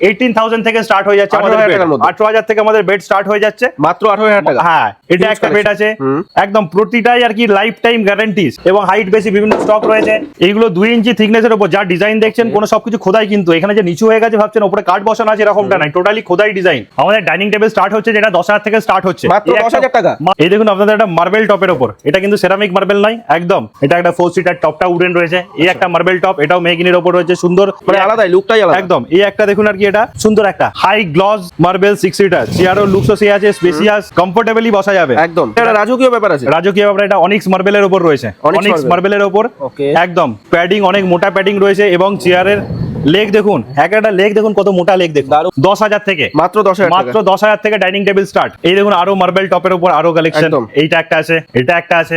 Eighteen thousand থেকে start হয়ে যাচ্ছে আমাদের আঠারো হাজার থেকে আমাদের বেড স্টার্ট হয়ে যাচ্ছে। মাত্র আঠারো হাজার টাকা। হ্যাঁ এটা একটা বেড আছে। একদম প্রতিটাই আর কি লাইফ টাইম গ্যারান্টিস এবং হাইট বেশি বিভিন্ন স্টক রয়েছে। এইগুলো দুই ইঞ্চি থিকনেসের উপর যা ডিজাইন দেখছেন কোনো সবকিছু খোদাই কিন্তু। এখানে যে নিচু হয়ে গেছে ভাবছেন উপরে কাঠ বসানো আছে এরকমটা নাই। টোটালি খোদাই ডিজাইন আমাদের ডাইনিং টেবিল স্টার্ট হচ্ছে যেটা দশ হাজার থেকে স্টার্ট হচ্ছে। এই একটা- 10,000 টাকা? মা- এই দেখুন আপনাদের একটা মার্বেল টপের উপর। এটা কিন্তু সেরামিক মার্বেল নয় একদম। এটা একটা ফোর সিটার টপটা উডেন রয়েছে। এই একটা মার্বেল টপ এটাও মেগিনের উপর রয়েছে সুন্দর। মানে আলাদাই লুকটাই আলাদা। একদম। এই একটা দেখুন আর কি এটা সুন্দর একটা high gloss marble six seater চেয়ারও লুকসও সে আছে স্পেসিয়াস কমফোর্টেবলি বসা যাবে। একদম। এটা রাজকীয় ব্যাপার আছে। রাজকীয় ব্যাপার এটা অনিক্স মার্বেলের উপর রয়েছে। অনিক্স মার্বেলের উপর একদম। প্যাডিং অনেক মোটা প্যাডিং রয়েছে এবং চেয়ারের লেগ দেখুন এক একটা লেগ দেখুন কত মোটা লেগ দেখুন। দশ হাজার থেকে। মাত্র দশ হাজার মাত্র দশ হাজার থেকে ডাইনিং টেবিল স্টার্ট এই দেখুন আরও মার্বেল টপের উপর আরও কালেকশন এইটা একটা আছে এটা একটা আছে।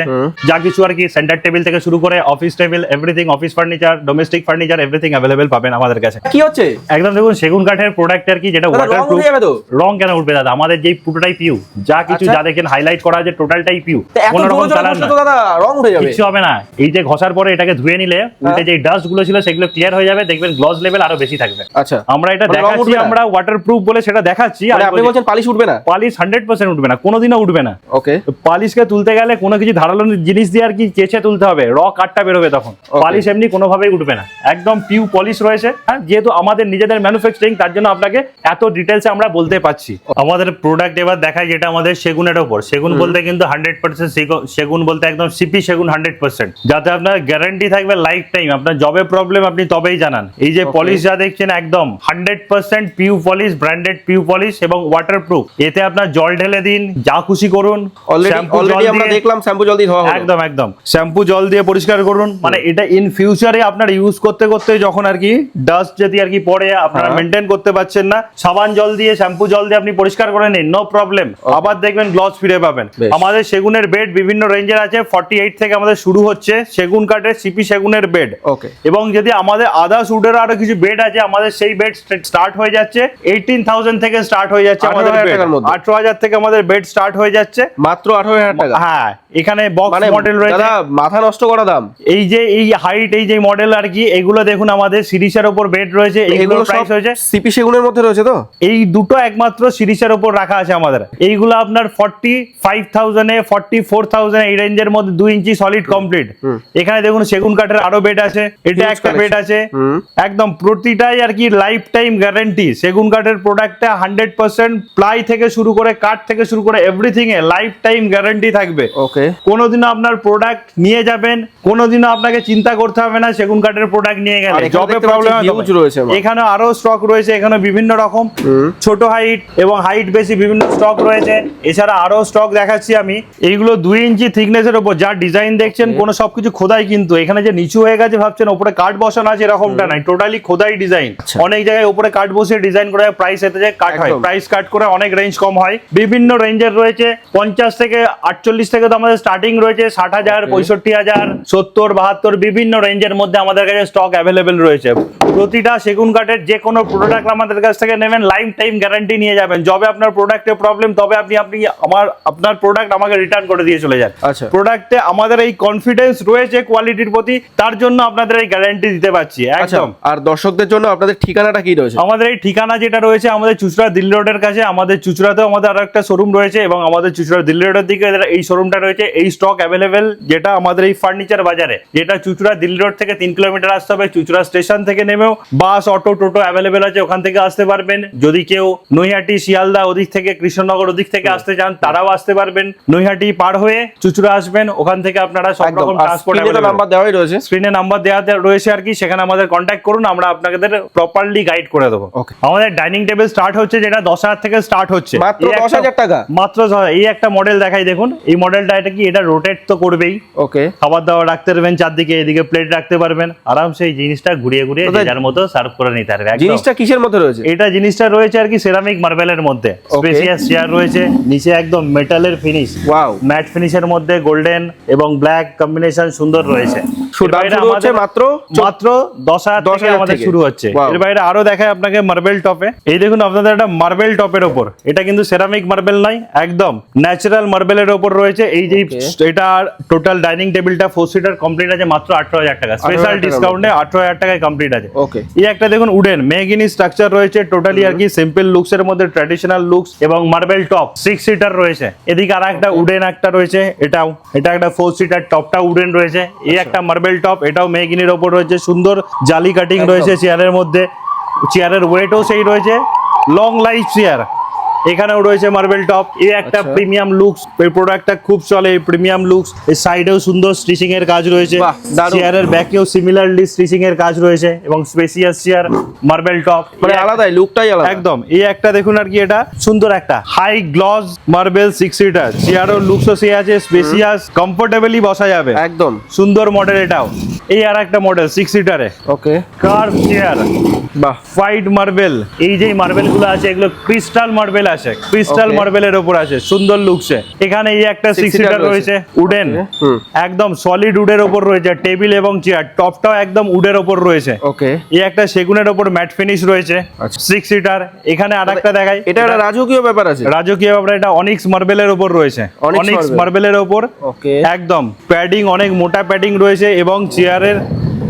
যা কিছু আর কি সেন্টার টেবিল থেকে শুরু করে office table everything office furniture domestic furniture everything available পাবেন আমাদের কাছে। কি হচ্ছে? একদম দেখুন সেগুন কাঠের প্রোডাক্ট আর কি যেটা ওয়াটার তো? রং কেন উঠবে দাদা? আমাদের যেই পুরোটাই পিউ যা কিছু আচ্ছা। যা দেখেন হাইলাইট করা আছে টোটালটাই পিউ কোনো রকম কালার না। দাদা রং উঠে যাবে। কিছু হবে না। এই যে ঘষার পরে এটাকে ধুয়ে নিলে উল্টে যে ডাস্টগুলো ছিল সেগুলো ক্লিয়ার হয়ে যাবে দেখবেন গ্লস লেভেল আরও বেশি থাকবে। আচ্ছা। আমরা এটা মানে দেখাচ্ছি আমরা ওয়াটার প্রুফ বলে সেটা দেখাচ্ছি মানে আপনি বলছেন পালিশ উঠবে না? পালিশ হান্ড্রেড পার্সেন্ট উঠবে না কোনোদিনও উঠবে না। ওকে পালিশকে তুলতে গেলে কোনো কিছু ধারালো জিনিস দিয়ে আর কি চেঁচে তুলতে হবে র কাঠটা বেরোবে তখন। Okay. পালিশ এমনি কোনোভাবেই উঠবে না। একদম পিউ পলিশ রয়েছে। হ্যাঁ যেহেতু আমাদের নিজেদের ম্যানুফ্যাকচারিং তার জন্য আপনাকে এত ডিটেলসে আমরা বলতে পারছি। আমাদের প্রোডাক্ট এবার দেখায় যেটা আমাদের সেগুনের ওপর। সেগুন বলতে কিন্তু হান্ড্রেড পার্সেন্ট সেগুন বলতে একদম সিপি সেগুন হান্ড্রেড পার্সেন্ট যাতে আপনার গ্যারান্টি থাকবে লাইফ টাইম আপনার জবে প্রবলেম আপনি তবেই জানান। এই যে. পলিশ যা দেখছেন একদম hundred percent pure polish branded pure polish এবং ওয়াটার প্রুফ এতে আপনার জল ঢেলে দিন যা খুশি করুন শ্যাম্পু জল দিয়ে- দেখলাম শ্যাম্পু জল দিয়ে একদম একদম। শ্যাম্পু জল দিয়ে পরিষ্কার করুন। মানে এটা ইন ফিউচারে আপনার ইউজ করতে করতে যখন আর কি ডাস্ট যদি আর কি পড়ে আপনারা হ্যাঁ। মেনটেন করতে পারছেন না সাবান জল দিয়ে শ্যাম্পু জল দিয়ে আপনি পরিষ্কার করে নিন নো প্রবলেম আবার দেখবেন গ্লস ফিরে পাবেন। আমাদের সেগুনের বেড বিভিন্ন রেঞ্জের আছে ফর্টি এইট থেকে আমাদের শুরু হচ্ছে সেগুন কাঠের সিপি সেগুনের বেড ওকে এবং যদি আমাদের আদার্স উডের আরও কিছু বেড আছে আমাদের সেই বেড স্টার্ট হয়ে যাচ্ছে। এইটিন থাউজেন্ড থেকে স্টার্ট হয়ে যাচ্ছে আমাদের 18,000 বেড টাকার মধ্যে। আঠারো হাজার থেকে আমাদের বেড স্টার্ট হয়ে যাচ্ছে। মাত্র আঠারো হাজার টাকা? হ্যাঁ এখানে বক্স মানে মডেল রয়েছে। দাদা মাথা নষ্ট করা দাম? এই যে এই হাইট এই যে মডেল আর কি এগুলো দেখুন আমাদের সিরিজের ওপর বেড রয়েছে এগুলো প্রাইস হয়েছে। সিপি সেগুনের মধ্যে রয়েছে তো? এই দুটো একমাত্র সিরিজের ওপর রাখা আছে আমাদের। এইগুলো আপনার ফর্টি ফাইভ থাউজেন্ডে ফর্টি ফোর থাউজেন্ড এই রেঞ্জের মধ্যে দুই ইঞ্চি সলিড কমপ্লিট এখানে দেখুন সেগুন কাঠের আরও বেড আছে এটা একটা বেড আছে। হুম। একদম প্রতিটাই আর কি লাইফ টাইম গ্যারেন্টি সেগুন কাঠের প্রোডাক্টটা হান্ড্রেড পার্সেন্ট প্লাই থেকে শুরু করে কাঠ থেকে শুরু করে এভরিথিং এ লাইফ টাইম গ্যারান্টি থাকবে। ওকে কোনোদিনও আপনার প্রোডাক্ট নিয়ে যাবেন কোনোদিনও আপনাকে চিন্তা করতে হবে না সেগুন কাঠের প্রোডাক্ট নিয়ে গেলে। এখানে জবে প্রবলেম রয়েছে এখানে আরও স্টক রয়েছে এখানে বিভিন্ন রকম। ছোট হাইট এবং হাইট বেশি বিভিন্ন স্টক রয়েছে। এছাড়া আরও স্টক দেখাচ্ছি আমি। এইগুলো দুই ইঞ্চি থিকনেসের উপর যা ডিজাইন দেখছেন কোনো সবকিছু খোদাই কিন্তু। এখানে যে নিচু হয়ে গেছে ভাবছেন উপরে কাঠ বসানো আছে এরকমটা নাই। টোটালি খোদাই ডিজাইন আচ্ছা। অনেক জায়গায় উপরে কাঠ বসিয়ে ডিজাইন করে প্রাইস এতে যে কাট হয়। প্রাইস কাট করে অনেক রেঞ্জ কম হয়। বিভিন্ন রেঞ্জের রয়েছে। পঞ্চাশ থেকে আটচল্লিশ থেকে তো আমাদের স্টার্টিং রয়েছে ষাট হাজার পঁয়ষট্টি হাজার সত্তর বাহাত্তর বিভিন্ন রেঞ্জের মধ্যে আমাদের কাছে স্টক অ্যাভেলেবেল রয়েছে। প্রতিটা সেগুন কাঠের যে কোনো প্রোডাক্ট আমাদের কাছ থেকে নেবেন লাইফ টাইম গ্যারান্টি নিয়ে যাবেন। যবে আপনার প্রোডাক্টে প্রবলেম তবে আপনি আপনি আমার আপনার প্রোডাক্ট আমাকে রিটার্ন করে দিয়ে চলে যান। আচ্ছা। প্রোডাক্টে আমাদের এই কনফিডেন্স রয়েছে কোয়ালিটির প্রতি তার জন্য আপনাদের এই গ্যারান্টি দিতে পারছি। আচ্ছা একদম। আর দর্শকদের জন্য আপনাদের ঠিকানাটা কি রয়েছে? আমাদের এই ঠিকানা যেটা রয়েছে আমাদের চুচড়া দিল্লি রোডের কাছে আমাদের চুচড়াতেও আমাদের আরও একটা শোরুম রয়েছে এবং আমাদের চুচড়া দিল্লি রোডের দিকে এই শোরুমটা রয়েছে। এই স্টক অ্যাভেলেবেল যেটা আমাদের এই ফার্নিচার বাজারে যেটা চুচড়া দিল্লি রোড থেকে তিন কিলোমিটার আসতে হবে চুচড়া স্টেশন থেকে নেমেও বাস অটো টোটো অ্যাভেলেবেল আছে ওখান থেকে আসতে পারবেন। যদি কেউ নৈহাটি শিয়ালদা ওদিক থেকে কৃষ্ণনগর ওদিক থেকে আসতে চান তারাও আসতে পারবেন। নৈহাটি পার হয়ে চুচুড়া আসবেন ওখান থেকে আপনারা সব রকম ট্রান্সপোর্ট নাম্বার দেওয়াই রয়েছে। স্ক্রিনে নাম্বার দেওয়া রয়েছে আর কি সেখানে আমাদের কন্ট্যাক্ট করুন। আমরা আপনাদের প্রপারলি গাইড করে দেবো। আমাদের ডাইনিং টেবিল স্টার্ট হচ্ছে যেটা দশ হাজার থেকে স্টার্ট হচ্ছে। মাত্র এই একটা- 10,000 টাকা? মাত্র এই একটা মডেল দেখাই দেখুন। এই মডেলটা এটা কি? এটা রোটেট তো করবেই। ওকে খাবার দাবার রাখতে পারবেন চারদিকে এদিকে প্লেট রাখতে পারবেন। আরামসে এই জিনিসটা ঘুরিয়ে ঘুরিয়ে যার মতো সার্ভ করে নিতে পারবে জিনিসটা কিসের মধ্যে রয়েছে? এটা জিনিসটা রয়েছে আর কি সেরামিক মার্বেলের মধ্যে। স্পেশিয়াস চেয়ার রয়েছে। নিচে একদম মেটালের ফিনিশ ওয়াও ম্যাট ফিনিশের মধ্যে গোল্ডেন এবং ব্ল্যাক কম্বিনেশন সুন্দর রয়েছে। মাত্র মাত্র দশ হাজার আমাদের? শুরু হচ্ছে. এর বাইরে আরও দেখায় আপনাকে মার্বেল টপে এই দেখুন আপনাদের একটা মার্বেল টপের ওপর। এটা কিন্তু সেরামিক মার্বেল নয় একদম ন্যাচারাল মার্বেলের ওপর রয়েছে। এই যে এটা টোটাল ডাইনিং টেবিলটা ফোর সিটার কমপ্লিট আছে মাত্র আঠারো হাজার টাকা। স্পেশাল ডিসকাউন্টে আঠারো হাজার টাকায় কমপ্লিট আছে। এই একটা দেখুন উডেন মেগিনি স্ট্রাকচার রয়েছে টোটালি আর কি সিম্পল লুকস এর মধ্যে ট্র্যাডিশনাল লুকস এবং মার্বেল টপ সিক্স সিটার রয়েছে। এদিকে আর একটা উডেন একটা রয়েছে এটাও এটা একটা ফোর সিটার টপটা উডেন রয়েছে। এই একটা মার্বেল টপ এটাও মেগিনির ওপর রয়েছে। সুন্দর জালি কাটিং। রয়েছে চেয়ারের মধ্যে। চেয়ারের ওয়েটও সেই রয়েছে। লং লাইফ চেয়ার এখানেও রয়েছে মার্বেল টপ এই একটা আচ্ছা। প্রিমিয়াম লুকস এই প্রোডাক্টটা খুব চলে প্রিমিয়াম লুকস এই সাইডেও সুন্দর স্টিচিং এর কাজ রয়েছে। চেয়ারের ব্যাকেও সিমিলারলি স্টিচিং এর কাজ রয়েছে এবং স্পেসিয়াস চেয়ার মার্বেল টপ মানে আলাদাই লুকটাই আলাদা। একদম। এই একটা দেখুন আর কি এটা সুন্দর একটা। High gloss marble six seater চেয়ারও লুকসও সে আছে স্পেসিয়াস কমফোর্টেবলি বসা যাবে। একদম। সুন্দর মডেল এটাও। এই আর একটা মডেল সিক্স সিটারে ওকে। কার চেয়ার বাহ। হোয়াইট মার্বেল এই যে মার্বেলগুলো আছে এগুলো ক্রিস্টাল মার্বেল আছে। Crystal Okay. মার্বেলের ওপর আছে সুন্দর লুকসে এখানে এই একটা সিক্স সিটার রয়েছে। উডেন একদম সলিড উডের ওপর রয়েছে টেবিল এবং চেয়ার টপটাও একদম উডের ওপর রয়েছে। ওকে এই একটা সেগুনের ওপর ম্যাট ফিনিশ রয়েছে আচ্ছা। সিক্স সিটার এখানে আর একটা দেখাই এটা একটা রাজকীয় ব্যাপার আছে? রাজকীয় ব্যাপার এটা অনিক্স মার্বেলের ওপর রয়েছে। অনিক্স মার্বেলের ওকে একদম প্যাডিং অনেক মোটা প্যাডিং রয়েছে এবং চেয়ারের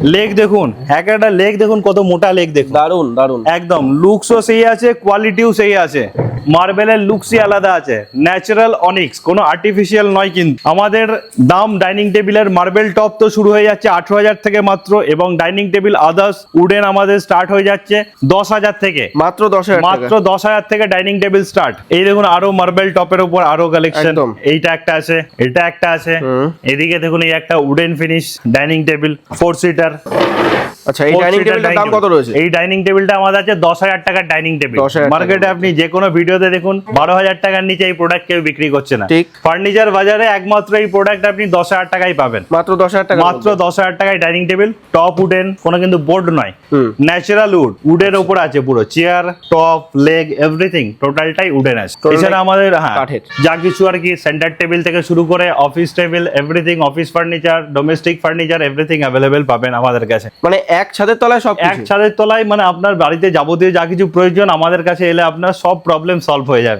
লেগ দেখুন এক একটা লেগ দেখুন কত মোটা লেগ দেখুন। দারুণ দারুণ একদম লুকসও সেই আছে কোয়ালিটিও সেই আছে। মার্বেলের লুকসই আলাদা আছে। ন্যাচারাল অনিক্স কোনো আর্টিফিশিয়াল নয় কিন্তু। আমাদের দাম ডাইনিং টেবিলের মার্বেল টপ তো শুরু হয়ে যাচ্ছে আঠারো হাজার থেকে মাত্র এবং ডাইনিং টেবিল আদার্স উডেন আমাদের স্টার্ট হয়ে যাচ্ছে দশ হাজার থেকে। মাত্র দশ মাত্র দশ হাজার থেকে ডাইনিং টেবিল স্টার্ট এই দেখুন আরও মার্বেল টপের উপর আরও কালেকশন এইটা একটা আছে এটা একটা আছে। এদিকে দেখুন এই একটা wooden finish dining table four seater escuchar. আচ্ছা এই ডাইনিং টেবিলটার দাম কত রয়েছে? এই ডাইনিং টেবিলটা আমাদের আছে দশ হাজার টাকার ডাইনিং টেবিল মার্কেটে আপনি যে কোনো ভিডিওতে দেখুন বারো হাজার টাকার নিচে এই প্রোডাক্ট কেউ বিক্রি করছে না। ফার্নিচার বাজারে একমাত্র এই প্রোডাক্ট আপনি দশ হাজার টাকায় পাবেন। মাত্র দশ হাজার টাকা মাত্র দশ হাজার টাকায় ডাইনিং টেবিল টপ উডেন কোনো কিন্তু বোর্ড নয়। ন্যাচারাল উড উডের ওপর আছে পুরো। চেয়ার টপ লেগ এভরিথিং টোটালটাই উডেন আছে। এছাড়া আমাদের হ্যাঁ। যা কিছু আর কি সেন্টার টেবিল থেকে শুরু করে office table everything office furniture domestic furniture everything available পাবেন আমাদের কাছে। মানে এক ছাদের তলায় সব এক ছাদের তলায় মানে আপনার বাড়িতে যাবতীয় যা কিছু প্রয়োজন আমাদের কাছে এলে আপনার সব প্রবলেম সলভ হয়ে যাবে।